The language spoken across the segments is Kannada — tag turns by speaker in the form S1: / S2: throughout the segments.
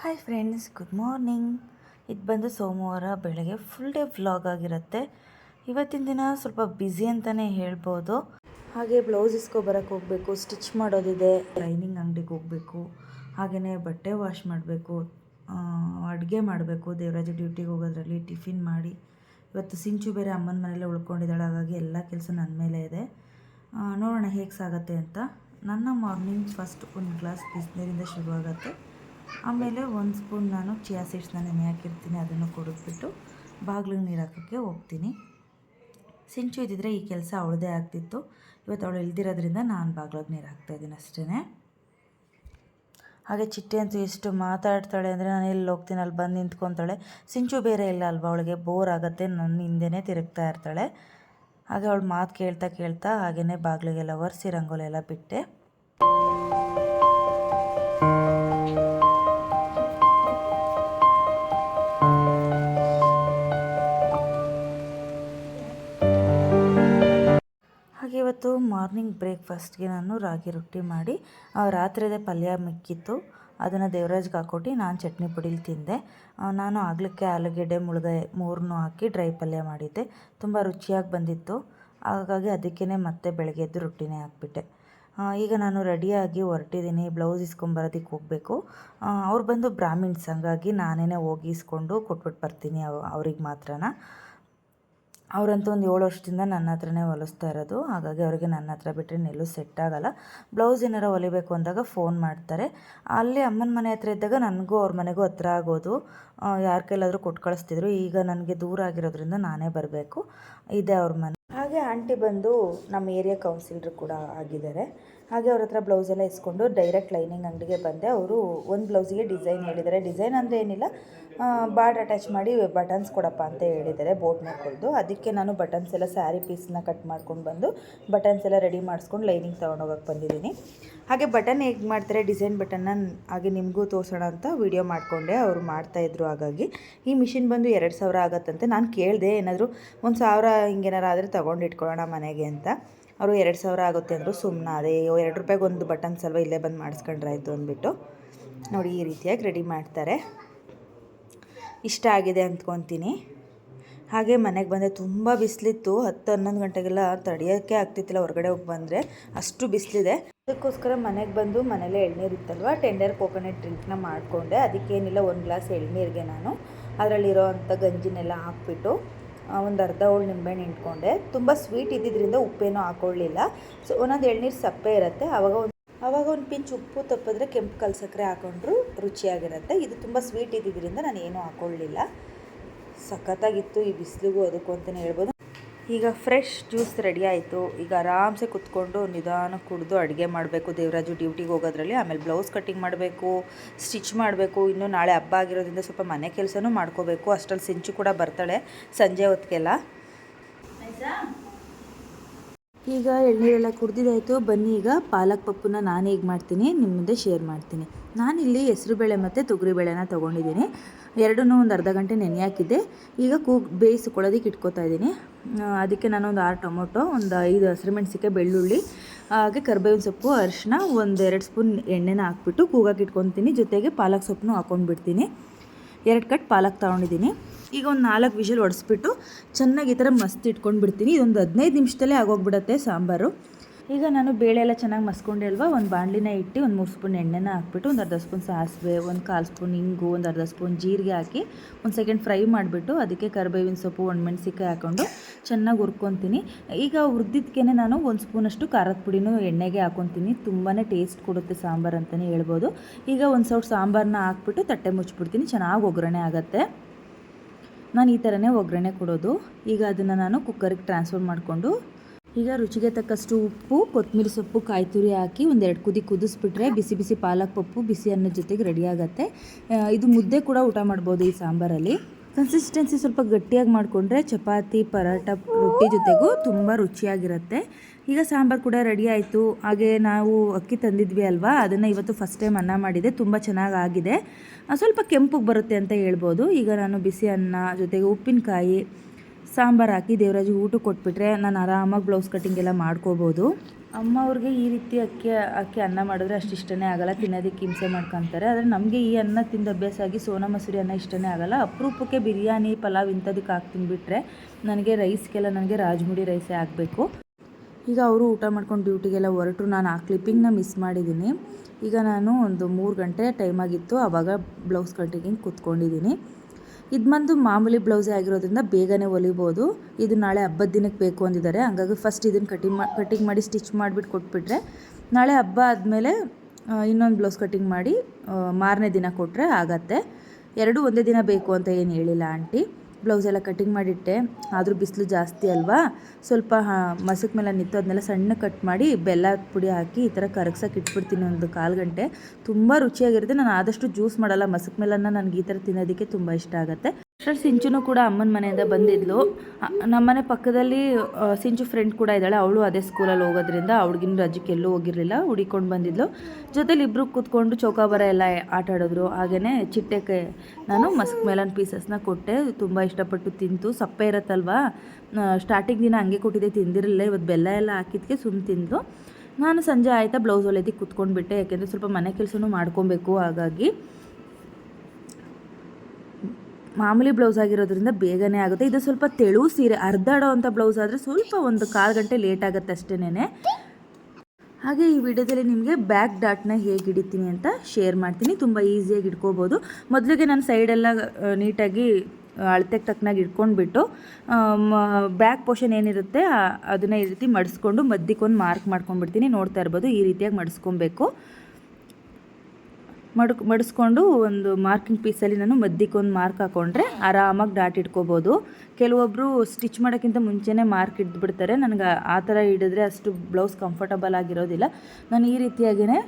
S1: ಹಾಯ್ ಫ್ರೆಂಡ್ಸ್ ಗುಡ್ ಮಾರ್ನಿಂಗ್ ಇದು ಬಂದು ಸೋಮವಾರ ಬೆಳಗ್ಗೆ ಫುಲ್ ಡೇ ವ್ಲಾಗ್ ಆಗಿರುತ್ತೆ. ಇವತ್ತಿನ ದಿನ ಸ್ವಲ್ಪ ಬ್ಯುಸಿ ಅಂತಲೇ ಹೇಳ್ಬೋದು. ಹಾಗೆ ಬ್ಲೌಸ್ ಇಸ್ಕೊಬರಕ್ಕೆ ಹೋಗಬೇಕು ಸ್ಟಿಚ್ ಮಾಡೋದಿದೆ ಲೈನಿಂಗ್ ಅಂಗಡಿಗೆ ಹೋಗಬೇಕು ಹಾಗೆಯೇ ಬಟ್ಟೆ ವಾಶ್ ಮಾಡಬೇಕು ಅಡುಗೆ ಮಾಡಬೇಕು, ದೇವರಾಜ ಡ್ಯೂಟಿಗೆ ಹೋಗೋದ್ರಲ್ಲಿ ಟಿಫಿನ್ ಮಾಡಿ. ಇವತ್ತು ಸಿಂಚು ಬೇರೆ ಅಮ್ಮನ ಮನೇಲೆ ಉಳ್ಕೊಂಡಿದ್ದಾಳೆ, ಹಾಗಾಗಿ ಎಲ್ಲ ಕೆಲಸ ನನ್ನ ಮೇಲೆ ಇದೆ. ನೋಡೋಣ ಹೇಗೆ ಸಾಗತ್ತೆ ಅಂತ. ನನ್ನ ಮಾರ್ನಿಂಗ್ ಫಸ್ಟ್ ಒಂದು ಗ್ಲಾಸ್ ಬಿಸಿನೀರಿಂದ ಶುರುವಾಗತ್ತೆ. ಆಮೇಲೆ ಒಂದು ಸ್ಪೂನ್ ನಾನು ಚಿಯಾ ಸೀಡ್ಸ್ನ ನೆನೆ ಹಾಕಿರ್ತೀನಿ, ಅದನ್ನು ಕುಡಿದ್ಬಿಟ್ಟು ಬಾಗಿಲಿಗೆ ನೀರು ಹಾಕೋಕ್ಕೆ ಹೋಗ್ತೀನಿ. ಸಿಂಚು ಇದ್ದಿದ್ರೆ ಈ ಕೆಲಸ ಅವಳದೇ ಆಗ್ತಿತ್ತು. ಇವತ್ತು ಅವಳು ಇಲ್ದಿರೋದ್ರಿಂದ ನಾನು ಬಾಗಿಲಿಗೆ ನೀರು ಹಾಕ್ತಾಯಿದ್ದೀನಿ ಅಷ್ಟೇ ಹಾಗೆ ಚಿಟ್ಟೆ ಅಂತೂ ಎಷ್ಟು ಮಾತಾಡ್ತಾಳೆ ಅಂದರೆ ನಾನು ಎಲ್ಲಿ ಹೋಗ್ತೀನಿ, ಅಲ್ಲಿ ಬಂದು ನಿಂತ್ಕೊತಾಳೆ. ಸಿಂಚು ಬೇರೆ ಇಲ್ಲ ಅಲ್ವಾ, ಅವಳಿಗೆ ಬೋರ್ ಆಗುತ್ತೆ, ನನ್ನ ಹಿಂದೆನೇ ತಿರುಗ್ತಾ ಇರ್ತಾಳೆ. ಹಾಗೆ ಅವಳು ಮಾತು ಕೇಳ್ತಾ ಕೇಳ್ತಾ ಹಾಗೆಯೇ ಬಾಗಿಲಿಗೆಲ್ಲ ಒರೆಸಿ ರಂಗೋಲಿ ಎಲ್ಲ ಬಿಟ್ಟೆ. ಇವತ್ತು ಮಾರ್ನಿಂಗ್ ಬ್ರೇಕ್ಫಾಸ್ಟ್ಗೆ ನಾನು ರಾಗಿ ರೊಟ್ಟಿ ಮಾಡಿ ರಾತ್ರಿದೇ ಪಲ್ಯ ಮಿಕ್ಕಿತ್ತು. ಅದನ್ನು ದೇವರಾಜ್ಗೆ ಹಾಕ್ಕೊಟ್ಟು ನಾನು ಚಟ್ನಿ ಪುಡಿಲಿ ತಿಂದೆ. ನಾನು ಆಗ್ಲಿಕ್ಕೆ ಆಲೂಗೆಡ್ಡೆ ಮುಳುಗಾಯಿ ಮೂರನ್ನೂ ಹಾಕಿ ಡ್ರೈ ಪಲ್ಯ ಮಾಡಿದ್ದೆ. ತುಂಬ ರುಚಿಯಾಗಿ ಬಂದಿತ್ತು. ಹಾಗಾಗಿ ಅದಕ್ಕೇ ಮತ್ತೆ ಬೆಳಗ್ಗೆ ಎದ್ದು ರೊಟ್ಟಿನೇ ಹಾಕ್ಬಿಟ್ಟೆ. ಈಗ ನಾನು ರೆಡಿಯಾಗಿ ಹೊರಟಿದ್ದೀನಿ. ಬ್ಲೌಸ್ ಇಸ್ಕೊಂಬರೋದಕ್ಕೆ ಹೋಗಬೇಕು. ಅವ್ರು ಬಂದು ಬ್ರಾಹ್ಮಿಣ್ಸ್, ಹಂಗಾಗಿ ನಾನೇ ಹೋಗಿ ಇಸ್ಕೊಂಡು ಕೊಟ್ಬಿಟ್ಟು ಬರ್ತೀನಿ ಅವ್ ಅವ್ರಿಗೆ ಮಾತ್ರನ. ಅವರಂತೂ ಒಂದು ಏಳು ವರ್ಷದಿಂದ ನನ್ನ ಹತ್ರನೇ ಹೊಲಿಸ್ತಾ ಇರೋದು. ಹಾಗಾಗಿ ಅವರಿಗೆ ನನ್ನ ಹತ್ರ ಬಿಟ್ಟರೆ ನೆಲ್ಲು ಸೆಟ್ ಆಗಲ್ಲ. ಬ್ಲೌಸ್ ಏನಾರು ಹೊಲಿಬೇಕು ಅಂದಾಗ ಫೋನ್ ಮಾಡ್ತಾರೆ. ಅಲ್ಲಿ ಅಮ್ಮನ ಮನೆ ಹತ್ರ ಇದ್ದಾಗ ನನಗೂ ಅವ್ರ ಮನೆಗೂ ಹತ್ರ ಆಗೋದು. ಯಾರ ಕೈಲಾದರೂ ಕೊಟ್ಟು ಕಳಿಸ್ತಿದ್ರು. ಈಗ ನನಗೆ ದೂರ ಆಗಿರೋದ್ರಿಂದ ನಾನೇ ಬರಬೇಕು. ಇದೆ ಅವ್ರ ಮನೆ. ಹಾಗೆ ಆಂಟಿ ಬಂದು ನಮ್ಮ ಏರಿಯಾ ಕೌನ್ಸಿಲರ್ ಕೂಡ ಆಗಿದ್ದಾರೆ. ಹಾಗೆ ಅವ್ರ ಹತ್ರ ಬ್ಲೌಸ್ ಎಲ್ಲ ಇಸ್ಕೊಂಡು ಡೈರೆಕ್ಟ್ ಲೈನಿಂಗ್ ಅಂಗಡಿಗೆ ಬಂದೆ. ಅವರು ಒಂದು ಬ್ಲೌಸಿಗೆ ಡಿಸೈನ್ ಹೇಳಿದ್ದಾರೆ. ಡಿಸೈನ್ ಅಂದರೆ ಏನಿಲ್ಲ ಬಾರ್ಡ್ ಅಟ್ಯಾಚ್ ಮಾಡಿ ಬಟನ್ಸ್ ಕೊಡಪ್ಪ ಅಂತ ಹೇಳಿದ್ದಾರೆ ಬೋಟ್ ಮಾಡ್ಕೊಂಡು ಅದಕ್ಕೆ ನಾನು ಬಟನ್ಸ್ ಎಲ್ಲ ಸ್ಯಾರಿ ಪೀಸ್ನ ಕಟ್ ಮಾಡ್ಕೊಂಡು ಬಂದು ಬಟನ್ಸ್ ಎಲ್ಲ ರೆಡಿ ಮಾಡಿಸ್ಕೊಂಡು ಲೈನಿಂಗ್ ತೊಗೊಂಡೋಗಕ್ಕೆ ಬಂದಿದ್ದೀನಿ. ಹಾಗೆ ಬಟನ್ ಹೇಗೆ ಮಾಡ್ತಾರೆ ಡಿಸೈನ್ ಬಟನ್ನ ಹಾಗೆ ನಿಮಗೂ ತೋರಿಸೋಣ ಅಂತ ವಿಡಿಯೋ ಮಾಡಿಕೊಂಡೆ. ಅವರು ಮಾಡ್ತಾಯಿದ್ರು ಹಾಗಾಗಿ. ಈ ಮಿಷಿನ್ ಬಂದು ಎರಡು ಸಾವಿರ ಆಗತ್ತಂತೆ. ನಾನು ಕೇಳಿದೆ ಏನಾದರೂ ಒಂದು ಸಾವಿರ ಹಿಂಗೇನಾರು ಆದರೆ ತೊಗೊಂಡು ಇಟ್ಕೊಳ್ಳೋಣ ಮನೆಗೆ ಅಂತ. ಅವರು ಎರಡು ಸಾವಿರ ಆಗುತ್ತೆ ಅಂದರು ಸುಮ್ಮನೆ ಅದೇ ಎರಡು ರೂಪಾಯಿಗೆ ಒಂದು ಬಟನ್ಸ್ ಅಲ್ವಾ ಇಲ್ಲೇ ಬಂದು ಮಾಡಿಸ್ಕೊಂಡ್ರೆ ಆಯಿತು ಅಂದ್ಬಿಟ್ಟು ನೋಡಿ ಈ ರೀತಿಯಾಗಿ ರೆಡಿ ಮಾಡ್ತಾರೆ. ಇಷ್ಟ ಆಗಿದೆ ಅಂದ್ಕೊತೀನಿ. ಹಾಗೆ ಮನೆಗೆ ಬಂದೆ, ತುಂಬ ಬಿಸಿಲಿತ್ತು. ಹತ್ತು ಹನ್ನೊಂದು ಗಂಟೆಗೆಲ್ಲ ತಡೆಯೋಕ್ಕೆ ಆಗ್ತಿತ್ತಿಲ್ಲ, ಹೊರಗಡೆ ಹೋಗಿ ಬಂದರೆ ಅಷ್ಟು ಬಿಸಿಲಿದೆ. ಅದಕ್ಕೋಸ್ಕರ ಮನೆಗೆ ಬಂದು ಮನೇಲೇ ಎಳ್ನೀರು ಇತ್ತಲ್ವ, ಟೆಂಡರ್ ಕೋಕೋನಟ್ ಡ್ರಿಂಕ್ನ ಮಾಡಿಕೊಂಡೆ. ಅದಕ್ಕೇನಿಲ್ಲ, ಒಂದು ಗ್ಲಾಸ್ ಎಳ್ನೀರಿಗೆ ನಾನು. ಅದರಲ್ಲಿರೋ ಅಂಥ ಗಂಜಿನೆಲ್ಲ ಹಾಕ್ಬಿಟ್ಟು ಒಂದು ಅರ್ಧ ಹೋಳು ನಿಂಬೆಹಣ್ಣು ಇಟ್ಕೊಂಡೆ ತುಂಬ ಸ್ವೀಟ್ ಇದ್ದಿದ್ದರಿಂದ ಉಪ್ಪೇನೂ ಹಾಕೊಳ್ಳಿಲ್ಲ. ಸೊ ಒಂದೊಂದು ಎಳ್ನೀರು ಸಪ್ಪೆ ಇರುತ್ತೆ. ಆವಾಗ ಒಂದು ಆವಾಗ ಒಂದು ಪಿಂಚ್ ಉಪ್ಪು ತಪ್ಪಿದ್ರೆ ಕೆಂಪು ಕಲ್ ಹಾಕೊಂಡ್ರು ರುಚಿಯಾಗಿರುತ್ತೆ. ಇದು ತುಂಬ ಸ್ವೀಟ್ ಇದ್ದಿದ್ದರಿಂದ ನಾನು ಏನೂ ಹಾಕೊಳ್ಳಿಲ್ಲ. ಸಖತ್ತಾಗಿತ್ತು ಈ ಬಿಸಿಲಿಗೂ ಅದಕ್ಕೂ ಅಂತಲೇ ಹೇಳ್ಬೋದು. ಈಗ ಫ್ರೆಶ್ ಜ್ಯೂಸ್ ರೆಡಿ ಆಯಿತು. ಈಗ ಆರಾಮ್ಸೆ ಕುತ್ಕೊಂಡು ನಿಧಾನ ಕುಡಿದು ಅಡುಗೆ ಮಾಡಬೇಕು. ದೇವರಾಜು ಡ್ಯೂಟಿಗೆ ಹೋಗೋದ್ರಲ್ಲಿ ಆಮೇಲೆ ಬ್ಲೌಸ್ ಕಟ್ಟಿಂಗ್ ಮಾಡಬೇಕು, ಸ್ಟಿಚ್ ಮಾಡಬೇಕು. ಇನ್ನು ನಾಳೆ ಹಬ್ಬ ಆಗಿರೋದ್ರಿಂದ ಸ್ವಲ್ಪ ಮನೆ ಕೆಲಸನೂ ಮಾಡ್ಕೋಬೇಕು. ಅಷ್ಟರಲ್ಲಿ ಸಿಂಚು ಕೂಡ ಬರ್ತಾಳೆ ಸಂಜೆ ಹೊತ್ತಿಗೆಲ್ಲ ಈಗ ಎಳ್ನೀರೆಲ್ಲ ಕುಡ್ದಿದ್ದಾಯಿತು ಬನ್ನಿ ಈಗ ಪಾಲಕ್ ಪಪ್ಪುನ ನಾನು ಹೇಗೆ ಮಾಡ್ತೀನಿ ನಿಮ್ಮ ಮುಂದೆ ಶೇರ್ ಮಾಡ್ತೀನಿ. ನಾನಿಲ್ಲಿ ಹೆಸರುಬೇಳೆ ಮತ್ತು ತೊಗರಿಬೇಳೆನ ತೊಗೊಂಡಿದ್ದೀನಿ. ಎರಡನ್ನೂ ಒಂದು ಅರ್ಧ ಗಂಟೆ ನೆನೆ ಹಾಕಿದ್ದೆ. ಈಗ ಕೂ ಬೇಯಿಸ್ಕೊಳ್ಳೋದಕ್ಕೆ ಇಟ್ಕೋತಾ ಇದ್ದೀನಿ. ಅದಕ್ಕೆ ನಾನು ಒಂದು ಆರು ಟೊಮೊಟೊ, ಒಂದು ಐದು ಹಸಿರುಮೆಣ್ಸಿಕಾಯಿ ಬೆಳ್ಳುಳ್ಳಿ, ಹಾಗೆ ಕರ್ಬೇವಿನ ಸೊಪ್ಪು, ಅರಿಶಿನ ಒಂದೆರಡು ಸ್ಪೂನ್ ಎಣ್ಣೆನ ಹಾಕ್ಬಿಟ್ಟು ಕೂಗಾಕಿಟ್ಕೊತೀನಿ. ಜೊತೆಗೆ ಪಾಲಕ್ ಸೊಪ್ಪನ್ನು ಹಾಕ್ಕೊಂಡ್ಬಿಡ್ತೀನಿ ಎರಡು ಕಟ್ ಪಾಲಕ್ ತೊಗೊಂಡಿದ್ದೀನಿ. ಈಗ ಒಂದು ನಾಲ್ಕು ವಿಷಲ್ ಒಡಿಸ್ಬಿಟ್ಟು ಚೆನ್ನಾಗಿ ಈ ಥರ ಮಸ್ತ್ ಇಟ್ಕೊಂಡು ಬಿಡ್ತೀನಿ. ಇದೊಂದು ಹದಿನೈದು ನಿಮಿಷದಲ್ಲೇ ಆಗೋಗ್ಬಿಡತ್ತೆ ಸಾಂಬಾರು. ಈಗ ನಾನು ಬೇಳೆ ಎಲ್ಲ ಚೆನ್ನಾಗಿ ಮಸ್ಕೊಂಡೆ ಅಲ್ವಾ? ಒಂದು ಬಾಣಲಿನ ಇಟ್ಟು ಒಂದು ಮೂರು ಸ್ಪೂನ್ ಎಣ್ಣೆನ ಹಾಕ್ಬಿಟ್ಟು ಒಂದು ಅರ್ಧ ಸ್ಪೂನ್ ಸಾಸಿವೆ, ಒಂದು ಕಾಲು ಸ್ಪೂನ್ ಇಂಗು, ಒಂದು ಅರ್ಧ ಸ್ಪೂನ್ ಜೀರಿಗೆ ಹಾಕಿ ಒಂದು ಸೆಕೆಂಡ್ ಫ್ರೈ ಮಾಡಿಬಿಟ್ಟು ಅದಕ್ಕೆ ಕರಿಬೇವಿನ ಸೊಪ್ಪು ಒಣಮೆಣ್ಸಿಕಾಯಿ ಹಾಕ್ಕೊಂಡು ಚೆನ್ನಾಗಿ ಹುರ್ಕೊತೀನಿ. ಈಗ ಹುರಿದಿದ್ಕೇ ನಾನು ಒಂದು ಸ್ಪೂನಷ್ಟು ಖಾರದ ಪುಡಿನೂ ಎಣ್ಣೆಗೆ ಹಾಕೊತೀನಿ. ತುಂಬಾ ಟೇಸ್ಟ್ ಕೊಡುತ್ತೆ ಸಾಂಬಾರು ಅಂತಲೇ ಹೇಳ್ಬೋದು. ಈಗ ಒಂದು ಸೌಟ್ ಸಾಂಬಾರನ್ನ ಹಾಕ್ಬಿಟ್ಟು ತಟ್ಟೆ ಮುಚ್ಚಿಬಿಡ್ತೀನಿ. ಚೆನ್ನಾಗಿ ಒಗ್ಗರಣೆ ಆಗುತ್ತೆ. ನಾನು ಈ ಥರನೇ ಒಗ್ಗರಣೆ ಕೊಡೋದು. ಈಗ ಅದನ್ನು ನಾನು ಕುಕ್ಕರಿಗೆ ಟ್ರಾನ್ಸ್ಫರ್ ಮಾಡಿಕೊಂಡು, ಈಗ ರುಚಿಗೆ ತಕ್ಕಷ್ಟು ಉಪ್ಪು ಕೊತ್ತಂಬರಿ ಸೊಪ್ಪು ಕಾಯಿ ತುರಿ ಹಾಕಿ ಒಂದೆರಡು ಕುದಿ ಕುದಿಸ್ಬಿಟ್ರೆ ಬಿಸಿ ಬಿಸಿ ಪಾಲಕ್ ಪಪ್ಪು, ಬಿಸಿ ಅನ್ನದ ಜೊತೆಗೆ ರೆಡಿ ಆಗುತ್ತೆ. ಇದು ಮುದ್ದೆ ಕೂಡ ಊಟ ಮಾಡ್ಬೋದು ಈ ಸಾಂಬಾರಲ್ಲಿ. ಕನ್ಸಿಸ್ಟೆನ್ಸಿ ಸ್ವಲ್ಪ ಗಟ್ಟಿಯಾಗಿ ಮಾಡಿಕೊಂಡ್ರೆ ಚಪಾತಿ ಪರೋಟ ರೊಟ್ಟಿ ಜೊತೆಗೂ ತುಂಬ ರುಚಿಯಾಗಿರುತ್ತೆ. ಈಗ ಸಾಂಬಾರು ಕೂಡ ರೆಡಿ ಆಯಿತು. ಹಾಗೆ ನಾವು ಅಕ್ಕಿ ತಂದಿದ್ವಿ ಅಲ್ವಾ? ಅದನ್ನು ಇವತ್ತು ಫಸ್ಟ್ ಟೈಮ್ ಅನ್ನ ಮಾಡಿದೆ. ತುಂಬ ಚೆನ್ನಾಗಿ ಆಗಿದೆ. ಸ್ವಲ್ಪ ಕೆಂಪಗೆ ಬರುತ್ತೆ ಅಂತ ಹೇಳ್ಬೋದು. ಈಗ ನಾನು ಬಿಸಿ ಅನ್ನ ಜೊತೆಗೆ ಉಪ್ಪಿನಕಾಯಿ ಸಾಂಬಾರು ಹಾಕಿ ದೇವರಾಜ್ ಊಟ ಕೊಟ್ಬಿಟ್ರೆ ನಾನು ಆರಾಮಾಗಿ ಬ್ಲೌಸ್ ಕಟ್ಟಿಂಗ್ ಎಲ್ಲ ಮಾಡ್ಕೋಬೋದು. ಅಮ್ಮ ಅವ್ರಿಗೆ ಈ ರೀತಿ ಅಕ್ಕಿ ಅಕ್ಕಿ ಅನ್ನ ಮಾಡಿದ್ರೆ ಅಷ್ಟು ಇಷ್ಟನೇ ಆಗಲ್ಲ, ತಿನ್ನೋದಕ್ಕೆ ಹಿಂಸೆ ಮಾಡ್ಕೊತಾರೆ. ಆದರೆ ನಮಗೆ ಈ ಅನ್ನ ತಿಂದು ಅಭ್ಯಾಸ ಆಗಿ ಸೋನಾ ಮಸೂರಿ ಅನ್ನ ಇಷ್ಟನೇ ಆಗಲ್ಲ. ಅಪರೂಪಕ್ಕೆ ಬಿರಿಯಾನಿ, ಪಲಾವ್ ಇಂಥದಕ್ಕೆ ಹಾಕಿ ತಿಂದುಬಿಟ್ರೆ ನನಗೆ ರೈಸ್ಗೆಲ್ಲ ನನಗೆ ರಾಜ್ಮುಡಿ ರೈಸೇ ಹಾಕಬೇಕು ಈಗ ಅವರು ಊಟ ಮಾಡ್ಕೊಂಡು ಡ್ಯೂಟಿಗೆಲ್ಲ ಹೊರಟು ನಾನು ಆ ಕ್ಲಿಪ್ಪಿಂಗ್ನ ಮಿಸ್ ಮಾಡಿದ್ದೀನಿ. ಈಗ ನಾನು ಒಂದು ಮೂರು ಗಂಟೆ ಟೈಮ್ ಆಗಿತ್ತು ಆವಾಗ ಬ್ಲೌಸ್ ಕಟ್ಟಿಂಗ್ ಕೂತ್ಕೊಂಡಿದ್ದೀನಿ. ಇದು ಬಂದು ಮಾಮೂಲಿ ಬ್ಲೌಸೇ ಆಗಿರೋದ್ರಿಂದ ಬೇಗನೆ ಹೊಲಿಬೋದು. ಇದು ನಾಳೆ ಹಬ್ಬದ ದಿನಕ್ಕೆ ಬೇಕು ಅಂದಿದ್ದಾರೆ. ಹಂಗಾಗಿ ಫಸ್ಟ್ ಇದನ್ನು ಕಟಿಂಗ್ ಮಾ ಕಟಿಂಗ್ ಮಾಡಿ ಸ್ಟಿಚ್ ಮಾಡಿಬಿಟ್ಟು ಕೊಟ್ಬಿಟ್ರೆ, ನಾಳೆ ಹಬ್ಬ ಆದಮೇಲೆ ಇನ್ನೊಂದು ಬ್ಲೌಸ್ ಕಟಿಂಗ್ ಮಾಡಿ ಮಾರನೇ ದಿನ ಕೊಟ್ಟರೆ ಆಗತ್ತೆ. ಎರಡೂ ಒಂದೇ ದಿನ ಬೇಕು ಅಂತ ಏನು ಹೇಳಿಲ್ಲ ಆಂಟಿ. ಬ್ಲೌಸ್ ಎಲ್ಲ ಕಟಿಂಗ್ ಮಾಡಿಟ್ಟೆ, ಆದರೂ ಬಿಸಿಲು ಜಾಸ್ತಿ ಅಲ್ವಾ? ಸ್ವಲ್ಪ ಮಸಕ್ ಮೇಲೆ ನಿಂತು ಅದನ್ನೆಲ್ಲ ಸಣ್ಣ ಕಟ್ ಮಾಡಿ ಬೆಲ್ಲ ಪುಡಿ ಹಾಕಿ ಈ ಥರ ಕರಗ್ಸಕ್ಕೆ ಇಟ್ಬಿಡ್ತೀನಿ ಒಂದು ಕಾಲು ಗಂಟೆ. ತುಂಬ ರುಚಿಯಾಗಿರುತ್ತೆ. ನಾನು ಆದಷ್ಟು ಜ್ಯೂಸ್ ಮಾಡಲ್ಲ, ಮಸಕ್ ಮೇಲನ್ನು ನನಗೆ ಈ ಥರ ತಿನ್ನೋದಕ್ಕೆ ತುಂಬ ಇಷ್ಟ ಆಗುತ್ತೆ. ಅಷ್ಟರಲ್ಲಿ ಸಿಂಚುನು ಕೂಡ ಅಮ್ಮನ ಮನೆಯಿಂದ ಬಂದಿದ್ಲು. ನಮ್ಮನೆ ಪಕ್ಕದಲ್ಲಿ ಸಿಂಚು ಫ್ರೆಂಡ್ ಕೂಡ ಇದ್ದಾಳೆ. ಅವಳು ಅದೇ ಸ್ಕೂಲಲ್ಲಿ ಹೋಗೋದ್ರಿಂದ ಅವಳಿಗಿನ ರಜಕ್ಕೆ ಎಲ್ಲೂ ಹೋಗಿರಲಿಲ್ಲ. ಹುಡಿಕೊಂಡು ಬಂದಿದ್ಲು. ಜೊತೆಲಿ ಇಬ್ಬರು ಕೂತ್ಕೊಂಡು ಚೌಕಾಬಾರ ಎಲ್ಲ ಆಟ ಆಡಿದ್ರು. ಹಾಗೆಯೇ ಚಿಟ್ಟೆಗೆ ನಾನು ಮಸ್ಕ್ ಮೇಲನ್ ಪೀಸಸ್ನ ಕೊಟ್ಟೆ. ತುಂಬ ಇಷ್ಟಪಟ್ಟು ತಿಂತು. ಸಪ್ಪೆ ಇರತ್ತಲ್ವಾ? ಸ್ಟಾರ್ಟಿಂಗ್ ದಿನ ಹಂಗೆ ಕೊಟ್ಟಿದ್ದೆ. ತಿಂದಿರಲಿಲ್ಲ. ಇವತ್ತು ಬೆಲ್ಲ ಎಲ್ಲ ಹಾಕಿದ್ಕೆ ಸುಮ್ಮ ತಿಂದು ನಾನು ಸಂಜೆ ಆಯಿತಾ ಬ್ಲೌಸ್ ಹೊಲೆದಿ ಕೂತ್ಕೊಂಡು ಬಿಟ್ಟೆ ಯಾಕೆಂದರೆ ಸ್ವಲ್ಪ ಮನೆ ಕೆಲಸನೂ ಮಾಡ್ಕೊಬೇಕು. ಹಾಗಾಗಿ ಮಾಮೂಲಿ ಬ್ಲೌಸ್ ಆಗಿರೋದ್ರಿಂದ ಬೇಗನೆ ಆಗುತ್ತೆ. ಇದು ಸ್ವಲ್ಪ ತೆಳು ಸೀರೆ ಅರ್ಧಾಡೋ ಅಂತ ಬ್ಲೌಸ್ ಆದರೆ ಸ್ವಲ್ಪ ಒಂದು ಕಾಲು ಗಂಟೆ ಲೇಟ್ ಆಗುತ್ತೆ ಅಷ್ಟೇನೆ ಹಾಗೆ ಈ ವಿಡಿಯೋದಲ್ಲಿ ನಿಮಗೆ ಬ್ಯಾಕ್ ಡಾಟ್ನ ಹೇಗೆ ಹಿಡಿತೀನಿ ಅಂತ ಶೇರ್ ಮಾಡ್ತೀನಿ. ತುಂಬ ಈಸಿಯಾಗಿ ಇಟ್ಕೋಬೋದು ಮೊದಲಿಗೆ ನಾನು ಸೈಡೆಲ್ಲ ನೀಟಾಗಿ ಅಳತೆಗೆ ತಕ್ಕನಾಗಿ ಇಟ್ಕೊಂಡ್ಬಿಟ್ಟು ಬ್ಯಾಕ್ ಪೋರ್ಷನ್ ಏನಿರುತ್ತೆ ಅದನ್ನು ಈ ರೀತಿ ಮಡಿಸ್ಕೊಂಡು ಮಧ್ಯಕ್ಕೊಂದು ಮಾರ್ಕ್ ಮಾಡ್ಕೊಂಡ್ಬಿಡ್ತೀನಿ. ನೋಡ್ತಾ ಇರ್ಬೋದು ಈ ರೀತಿಯಾಗಿ ಮಡಿಸ್ಕೊಬೇಕು. ಮಡ್ಕ್ ಮಡಿಸ್ಕೊಂಡು ಒಂದು ಮಾರ್ಕಿಂಗ್ ಪೀಸಲ್ಲಿ ನಾನು ಮಧ್ಯಕ್ಕೆ ಒಂದು ಮಾರ್ಕ್ ಹಾಕೊಂಡ್ರೆ ಆರಾಮಾಗಿ ಡಾಟ್ ಇಟ್ಕೋಬೋದು. ಕೆಲವೊಬ್ಬರು ಸ್ಟಿಚ್ ಮಾಡೋಕ್ಕಿಂತ ಮುಂಚೆನೇ ಮಾರ್ಕ್ ಇಟ್ಬಿಡ್ತಾರೆ. ನನಗೆ ಆ ಥರ ಹಿಡಿದ್ರೆ ಅಷ್ಟು ಬ್ಲೌಸ್ ಕಂಫರ್ಟಬಲ್ ಆಗಿರೋದಿಲ್ಲ. ನಾನು ಈ ರೀತಿಯಾಗಿಯೇ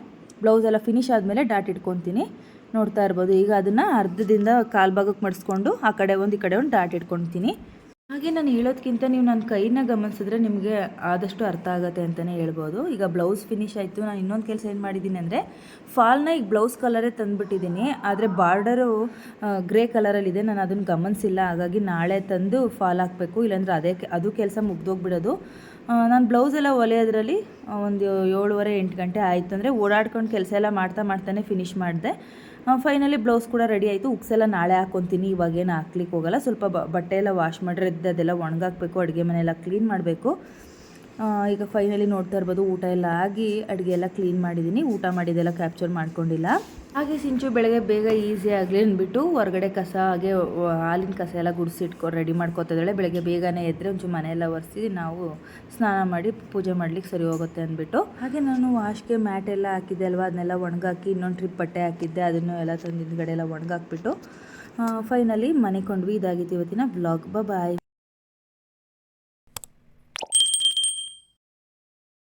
S1: ಬ್ಲೌಸ್ ಎಲ್ಲ ಫಿನಿಶ್ ಆದಮೇಲೆ ಡಾಟ್ ಇಟ್ಕೊತೀನಿ. ನೋಡ್ತಾ ಇರ್ಬೋದು. ಈಗ ಅದನ್ನು ಅರ್ಧದಿಂದ ಕಾಲು ಭಾಗಕ್ಕೆ ಮಡಿಸ್ಕೊಂಡು ಆ ಕಡೆ ಒಂದು ಈ ಕಡೆ ಒಂದು ಡಾಟ್ ಇಟ್ಕೊಳ್ತೀನಿ ಹಾಗೆ ನಾನು ಹೇಳೋದಕ್ಕಿಂತ ನೀವು ನನ್ನ ಕೈನ ಗಮನಿಸಿದ್ರೆ ನಿಮಗೆ ಆದಷ್ಟು ಅರ್ಥ ಆಗುತ್ತೆ ಅಂತಲೇ ಹೇಳ್ಬೋದು. ಈಗ ಬ್ಲೌಸ್ ಫಿನಿಶ್ ಆಯಿತು. ನಾನು ಇನ್ನೊಂದು ಕೆಲಸ ಏನು ಮಾಡಿದ್ದೀನಿ ಅಂದರೆ ಫಾಲ್ನ ಈಗ ಬ್ಲೌಸ್ ಕಲರೇ ತಂದುಬಿಟ್ಟಿದ್ದೀನಿ. ಆದರೆ ಬಾರ್ಡರು ಗ್ರೇ ಕಲರಲ್ಲಿದೆ ನಾನು ಅದನ್ನು ಗಮನಿಸಿಲ್ಲ. ಹಾಗಾಗಿ ನಾಳೆ ತಂದು ಫಾಲ್ ಹಾಕಬೇಕು. ಇಲ್ಲಾಂದರೆ ಅದೇ ಅದು ಕೆಲಸ ಮುಗ್ದೋಗ್ಬಿಡೋದು. ನಾನು ಬ್ಲೌಸ್ ಎಲ್ಲ ಹೊಲೆಯೋದ್ರಲ್ಲಿ ಒಂದು ಏಳುವರೆ ಎಂಟು ಗಂಟೆ ಆಯಿತು ಅಂದರೆ ಓಡಾಡ್ಕೊಂಡು ಕೆಲಸ ಎಲ್ಲ ಮಾಡ್ತಾ ಮಾಡ್ತಾನೆ ಫಿನಿಶ್ ಮಾಡಿದೆ. ಫೈನಲಿ ಬ್ಲೌಸ್ ಕೂಡ ರೆಡಿ ಆಯಿತು. ಉಕ್ಸೆಲ್ಲ ನಾಳೆ ಹಾಕ್ಕೊತೀನಿ ಇವಾಗೇನು ಹಾಕ್ಲಿಕ್ಕೆ ಹೋಗಲ್ಲ ಸ್ವಲ್ಪ ಬಟ್ಟೆ ಎಲ್ಲ ವಾಶ್ ಮಾಡಿದ್ರೆ ಅದೆಲ್ಲ ಒಣಗಾಕಬೇಕು. ಅಡುಗೆ ಮನೆಯೆಲ್ಲ ಕ್ಲೀನ್ ಮಾಡಬೇಕು. ಈಗ ಫೈನಲಿ ನೋಡ್ತಾ ಇರ್ಬೋದು ಊಟ ಎಲ್ಲ ಆಗಿ ಅಡುಗೆ ಎಲ್ಲ ಕ್ಲೀನ್ ಮಾಡಿದ್ದೀನಿ ಊಟ ಮಾಡಿದೆಲ್ಲ ಕ್ಯಾಪ್ಚರ್ ಮಾಡ್ಕೊಂಡಿಲ್ಲ. ಹಾಗೆ ಸಿಂಚು ಬೆಳಗ್ಗೆ ಬೇಗ ಈಸಿ ಆಗಲಿ ಅಂದ್ಬಿಟ್ಟು ಹೊರಗಡೆ ಕಸ ಹಾಗೆ ಹಾಲಿನ ಕಸ ಎಲ್ಲ ಗುಡಿಸಿಟ್ಕೊ ರೆಡಿ ಮಾಡ್ಕೋತಿದ್ದಾಳೆ ಬೆಳಗ್ಗೆ ಬೇಗನೆ ಎದ್ದರೆ ಒಂಚೂರು ಮನೆಯೆಲ್ಲ ಒರೆಸಿ ನಾವು ಸ್ನಾನ ಮಾಡಿ ಪೂಜೆ ಮಾಡ್ಲಿಕ್ಕೆ ಸರಿ ಹೋಗುತ್ತೆ ಅಂದ್ಬಿಟ್ಟು. ಹಾಗೆ ನಾನು ವಾಶ್ಗೆ ಮ್ಯಾಟ್ ಎಲ್ಲ ಹಾಕಿದ್ದೆ ಅಲ್ವಾ? ಅದನ್ನೆಲ್ಲ ಒಣಗಾಕಿ ಇನ್ನೊಂದು ಟ್ರಿಪ್ ಬಟ್ಟೆ ಹಾಕಿದ್ದೆ. ಅದನ್ನು ಎಲ್ಲ ತಂದು ಹಿಂದ್ಗಡೆ ಎಲ್ಲ ಒಣಗಾಕ್ಬಿಟ್ಟು ಫೈನಲಿ ಮನೆ ಕೊಂಡ್ವಿ. ಇದಾಗಿತ್ತು ಇವತ್ತಿನ ಬ್ಲಾಗ್ ಬಾಯ್